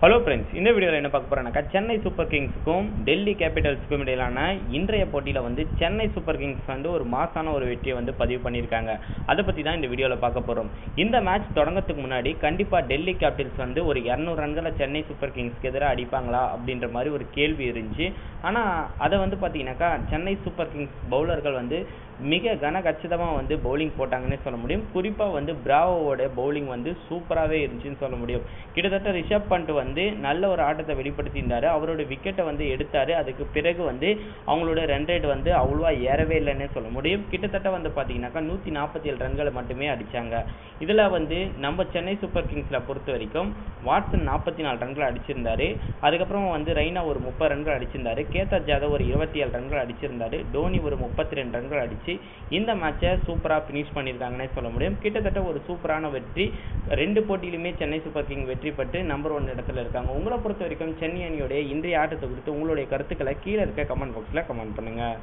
Hello friends இந்த வீடியோவில் என்ன பார்க்க போகிறேன்னாக்கா சென்னை சூப்பர் கிங்ஸுக்கும் டெல்லி கேபிட்டல்ஸுக்கும் இடையிலான இன்றைய போட்டியில் வந்து சென்னை சூப்பர் கிங்ஸ் வந்து ஒரு மாசான ஒரு வெற்றியை வந்து பதிவு பண்ணியிருக்காங்க. அதை பற்றி தான் இந்த வீடியோவில் பார்க்க போகிறோம் இந்த மேட்ச் தொடங்கத்துக்கு முன்னாடி கண்டிப்பாக டெல்லி கேபிட்டல்ஸ் வந்து ஒரு இரநூறு ரன்களை சென்னை சூப்பர் கிங்ஸ்க்கு எதிராக அடிப்பாங்களா அப்படின்ற மாதிரி ஒரு கேள்வி இருந்துச்சு. ஆனால் அதை வந்து பார்த்தீங்கன்னாக்கா சென்னை சூப்பர் கிங்ஸ் பவுலர்கள் வந்து மிக கனகச்சிதமாக வந்து பவுலிங் போட்டாங்கன்னே சொல்ல முடியும். குறிப்பாக வந்து பிராவோட பவுலிங் வந்து சூப்பராகவே இருந்துச்சுன்னு சொல்ல முடியும். கிட்டத்தட்ட ரிஷப் பண்ட் வந்து வந்து நல்ல ஒரு ஆட்டத்தை வெளிப்படுத்தியிருந்தாரு. அவரோட விக்கெட்டை வந்து எடுத்தாரு. அதுக்கு பிறகு வந்து அவங்களோட ரன் ரேட் வந்து அவ்வளோவா ஏறவே இல்லைன்னே சொல்ல முடியும். கிட்டத்தட்ட வந்து பார்த்தீங்கன்னாக்கா நூற்றி நாற்பத்தி ஏழு ரன்களை மட்டுமே அடிச்சாங்க. இதில் வந்து நம்ம சென்னை சூப்பர் கிங்ஸில் பொறுத்த வரைக்கும் வாட்சன் நாற்பத்தி நாலு ரன்கள் அடிச்சிருந்தாரு. அதுக்கப்புறம் வந்து ரெய்னா ஒரு முப்பது ரன்கள் அடிச்சிருந்தாரு. கேதார் ஜாதவ் ஒரு இருபத்தி ஏழு ரன்கள் அடிச்சிருந்தாரு. டோனி ஒரு முப்பத்தி ரெண்டு ரன்கள் அடிச்சு இந்த மேட்சை சூப்பராக ஃபினிஷ் பண்ணியிருக்காங்கன்னே சொல்ல முடியும். கிட்டத்தட்ட ஒரு சூப்பரான வெற்றி. ரெண்டு போட்டியிலுமே சென்னை சூப்பர் கிங் வெற்றி பெற்று நம்பர் ஒன் இடத்துல இருக்காங்க. உங்களை பொறுத்த வரைக்கும் சென்னை அணியோடைய இன்றைய ஆட்டத்தை குறித்து உங்களுடைய கருத்துக்களை கீழே இருக்க கமெண்ட் பாக்ஸில் கமெண்ட் பண்ணுங்கள்